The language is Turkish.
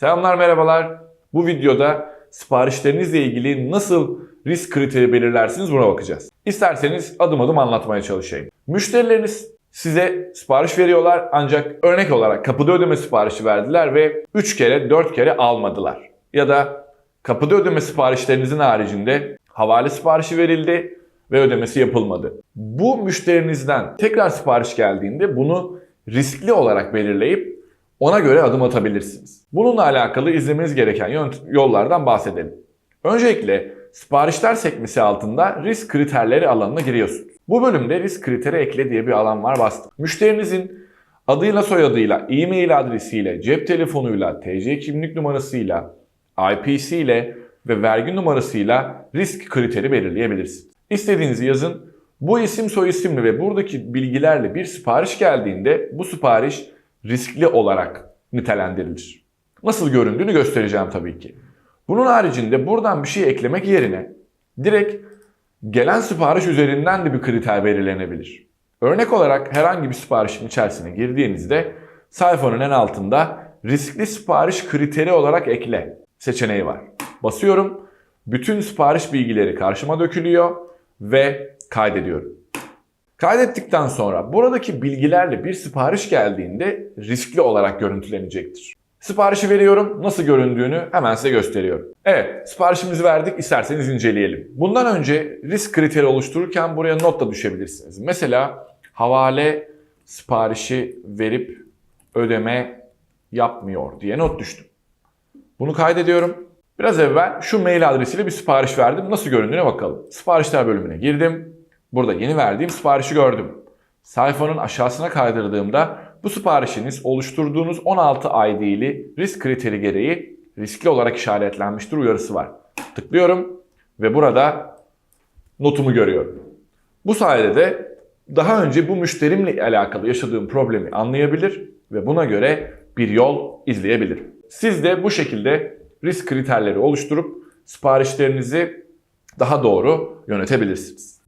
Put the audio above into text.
Selamlar merhabalar. Bu videoda siparişlerinizle ilgili nasıl risk kriteri belirlersiniz buna bakacağız. İsterseniz adım adım anlatmaya çalışayım. Müşterileriniz size sipariş veriyorlar ancak örnek olarak kapıda ödeme siparişi verdiler ve 3 kere 4 kere almadılar. Ya da kapıda ödeme siparişlerinizin haricinde havale siparişi verildi ve ödemesi yapılmadı. Bu müşterinizden tekrar sipariş geldiğinde bunu riskli olarak belirleyip ona göre adım atabilirsiniz. Bununla alakalı izlemeniz gereken yollardan bahsedelim. Öncelikle siparişler sekmesi altında risk kriterleri alanına giriyorsunuz. Bu bölümde risk kriteri ekle diye bir alan var bastım. Müşterinizin adıyla soyadıyla, e-mail adresiyle, cep telefonuyla, TC kimlik numarasıyla, IP'siyle ve vergi numarasıyla risk kriteri belirleyebilirsiniz. İstediğinizi yazın. Bu isim soy isimli ve buradaki bilgilerle bir sipariş geldiğinde bu sipariş riskli olarak nitelendirilir. Nasıl göründüğünü göstereceğim tabii ki. Bunun haricinde buradan bir şey eklemek yerine direkt gelen sipariş üzerinden de bir kriter belirlenebilir. Örnek olarak herhangi bir siparişin içerisine girdiğinizde sayfanın en altında riskli sipariş kriteri olarak ekle seçeneği var. Basıyorum. Bütün sipariş bilgileri karşıma dökülüyor ve kaydediyorum. Kaydettikten sonra buradaki bilgilerle bir sipariş geldiğinde riskli olarak görüntülenecektir. Siparişi veriyorum. Nasıl göründüğünü hemen size gösteriyorum. Evet, siparişimizi verdik. İsterseniz inceleyelim. Bundan önce risk kriteri oluştururken buraya not da düşebilirsiniz. Mesela havale siparişi verip ödeme yapmıyor diye not düştüm. Bunu kaydediyorum. Biraz evvel şu mail adresiyle bir sipariş verdim. Nasıl göründüğüne bakalım. Siparişler bölümüne girdim. Burada yeni verdiğim siparişi gördüm. Sayfanın aşağısına kaydırdığımda bu siparişiniz oluşturduğunuz 16 ID'li risk kriteri gereği riskli olarak işaretlenmiştir uyarısı var. Tıklıyorum ve burada notumu görüyorum. Bu sayede de daha önce bu müşterimle alakalı yaşadığım problemi anlayabilir ve buna göre bir yol izleyebilirim. Siz de bu şekilde risk kriterleri oluşturup siparişlerinizi daha doğru yönetebilirsiniz.